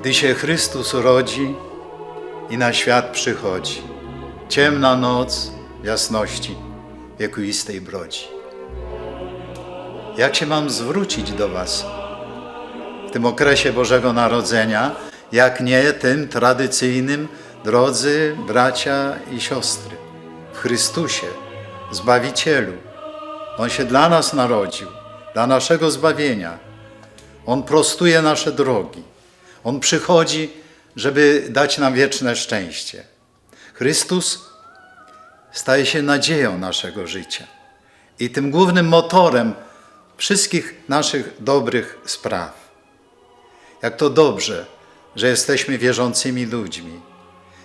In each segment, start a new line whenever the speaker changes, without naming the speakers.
Gdy się Chrystus rodzi i na świat przychodzi, ciemna noc jasności wiekuistej brodzi. Jak się mam zwrócić do Was w tym okresie Bożego Narodzenia, jak nie tym tradycyjnym, drodzy bracia i siostry, w Chrystusie, Zbawicielu. On się dla nas narodził, dla naszego zbawienia. On prostuje nasze drogi. On przychodzi, żeby dać nam wieczne szczęście. Chrystus staje się nadzieją naszego życia i tym głównym motorem wszystkich naszych dobrych spraw. Jak to dobrze, że jesteśmy wierzącymi ludźmi.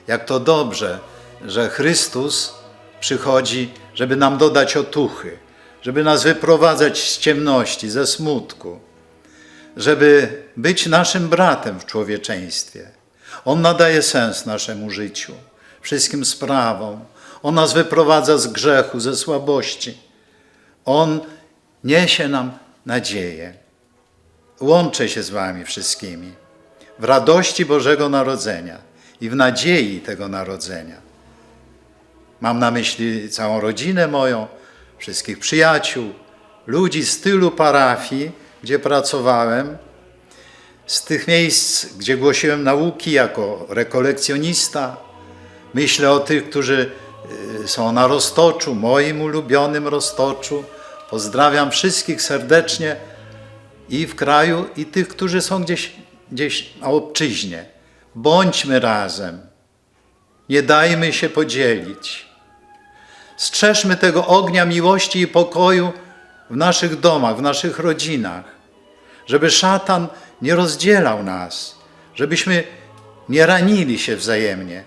Jak to dobrze, że Chrystus przychodzi, żeby nam dodać otuchy, żeby nas wyprowadzać z ciemności, ze smutku, żeby być naszym bratem w człowieczeństwie. On nadaje sens naszemu życiu, wszystkim sprawom. On nas wyprowadza z grzechu, ze słabości. On niesie nam nadzieję. Łączę się z Wami wszystkimi w radości Bożego Narodzenia i w nadziei tego narodzenia. Mam na myśli całą rodzinę moją, wszystkich przyjaciół, ludzi z tylu parafii, gdzie pracowałem, z tych miejsc, gdzie głosiłem nauki jako rekolekcjonista. Myślę o tych, którzy y, są na Roztoczu, moim ulubionym Roztoczu. Pozdrawiam wszystkich serdecznie i w kraju, i tych, którzy są gdzieś, gdzieś na obczyźnie. Bądźmy razem. Nie dajmy się podzielić. Strzeżmy tego ognia miłości i pokoju w naszych domach, w naszych rodzinach, żeby szatan nie rozdzielał nas, żebyśmy nie ranili się wzajemnie.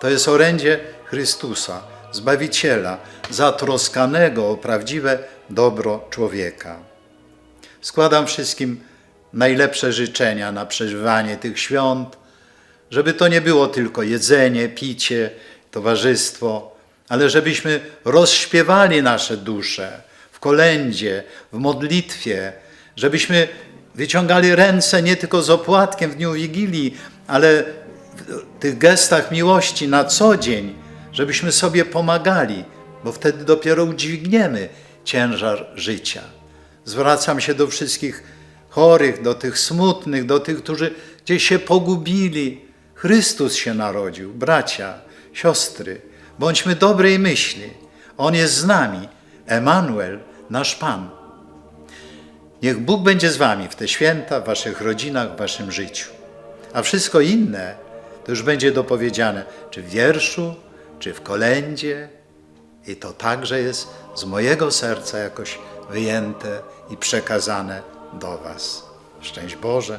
To jest orędzie Chrystusa, Zbawiciela, zatroskanego o prawdziwe dobro człowieka. Składam wszystkim najlepsze życzenia na przeżywanie tych świąt, żeby to nie było tylko jedzenie, picie, towarzystwo, ale żebyśmy rozśpiewali nasze dusze w kolędzie, w modlitwie, żebyśmy wyciągali ręce nie tylko z opłatkiem w dniu Wigilii, ale w tych gestach miłości na co dzień, żebyśmy sobie pomagali, bo wtedy dopiero udźwigniemy ciężar życia. Zwracam się do wszystkich chorych, do tych smutnych, do tych, którzy gdzieś się pogubili. Chrystus się narodził, bracia, siostry. Bądźmy dobrej myśli. On jest z nami. Emanuel, nasz Pan. Niech Bóg będzie z wami w te święta, w waszych rodzinach, w waszym życiu. A wszystko inne to już będzie dopowiedziane, czy w wierszu, czy w kolędzie. I to także jest z mojego serca jakoś wyjęte i przekazane do was. Szczęść Boże.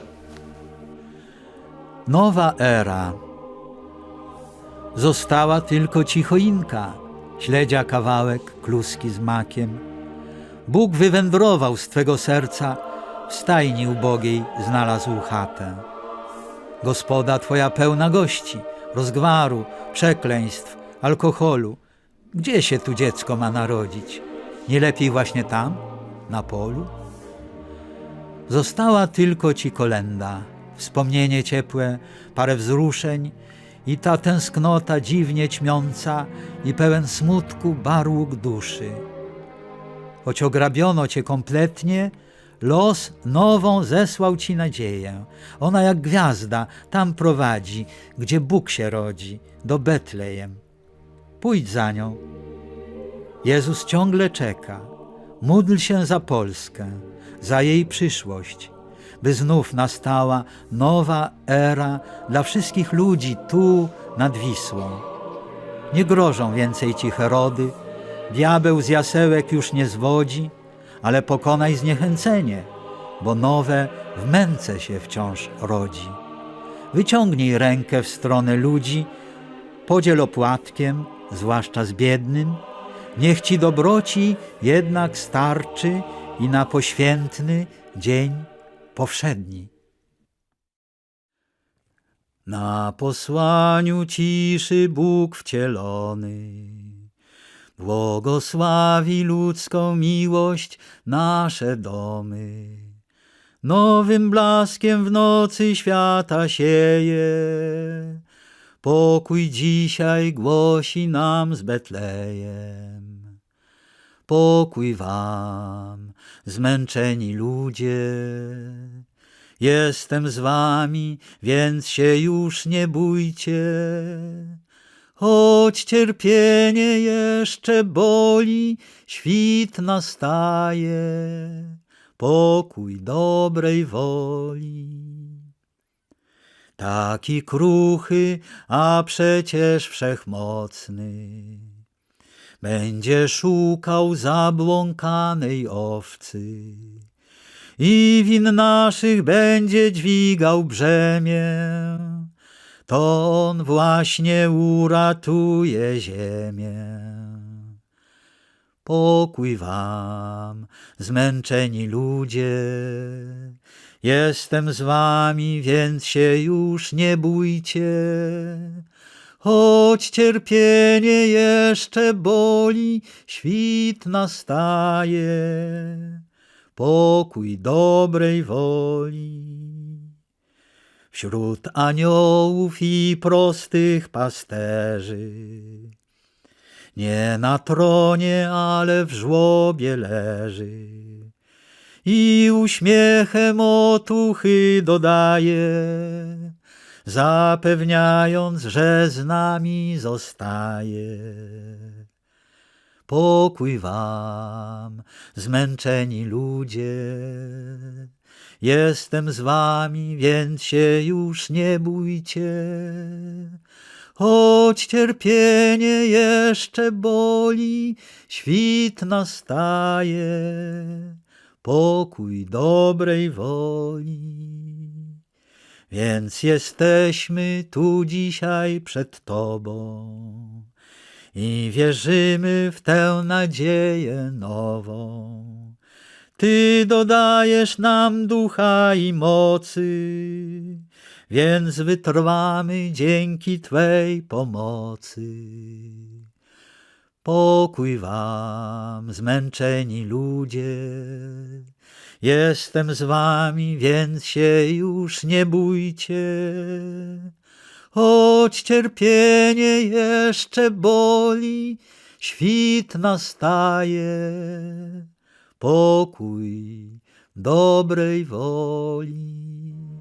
Nowa era. Została tylko cichoinka, śledzia kawałek, kluski z makiem. Bóg wywędrował z twego serca, w stajni ubogiej znalazł chatę. Gospoda twoja pełna gości, rozgwaru, przekleństw, alkoholu. Gdzie się tu dziecko ma narodzić? Nie lepiej właśnie tam, na polu? Została tylko ci kolenda, wspomnienie ciepłe, parę wzruszeń i ta tęsknota dziwnie ćmiąca i pełen smutku barłuk duszy. Choć ograbiono cię kompletnie, los nową zesłał ci nadzieję. Ona jak gwiazda tam prowadzi, gdzie Bóg się rodzi, do Betlejem. Pójdź za nią. Jezus ciągle czeka. Módl się za Polskę, za jej przyszłość, by znów nastała nowa era dla wszystkich ludzi tu nad Wisłą. Nie grożą więcej ci Herody, diabeł z jasełek już nie zwodzi, ale pokonaj zniechęcenie, bo nowe w męce się wciąż rodzi. Wyciągnij rękę w stronę ludzi, podziel opłatkiem, zwłaszcza z biednym, niech ci dobroci jednak starczy i na poświętny dzień powszedni. Na posłaniu ciszy Bóg wcielony błogosławi ludzką miłość nasze domy. nowym blaskiem w nocy świata sieje. Pokój dzisiaj głosi nam z Betlejem. Pokój wam, zmęczeni ludzie. Jestem z wami, więc się już nie bójcie. Choć cierpienie jeszcze boli, świt nastaje, pokój dobrej woli. Taki kruchy, a przecież wszechmocny, będzie szukał zabłąkanej owcy i win naszych będzie dźwigał brzemię. To on właśnie uratuje ziemię. Pokój wam, zmęczeni ludzie. Jestem z wami, więc się już nie bójcie. Choć cierpienie jeszcze boli, świt nastaje. Pokój dobrej woli. Wśród aniołów i prostych pasterzy. Nie na tronie, ale w żłobie leży. I uśmiechem otuchy dodaje, zapewniając, że z nami zostaje. Pokój wam, zmęczeni ludzie. Jestem z wami, więc się już nie bójcie. Choć cierpienie jeszcze boli, świt nastaje, pokój dobrej woli. Więc jesteśmy tu dzisiaj przed Tobą i wierzymy w tę nadzieję nową. Ty dodajesz nam ducha i mocy, więc wytrwamy dzięki Twej pomocy. Pokój wam, zmęczeni ludzie. Jestem z wami, więc się już nie bójcie. Choć cierpienie jeszcze boli, świt nastaje. Pokój dobrej woli.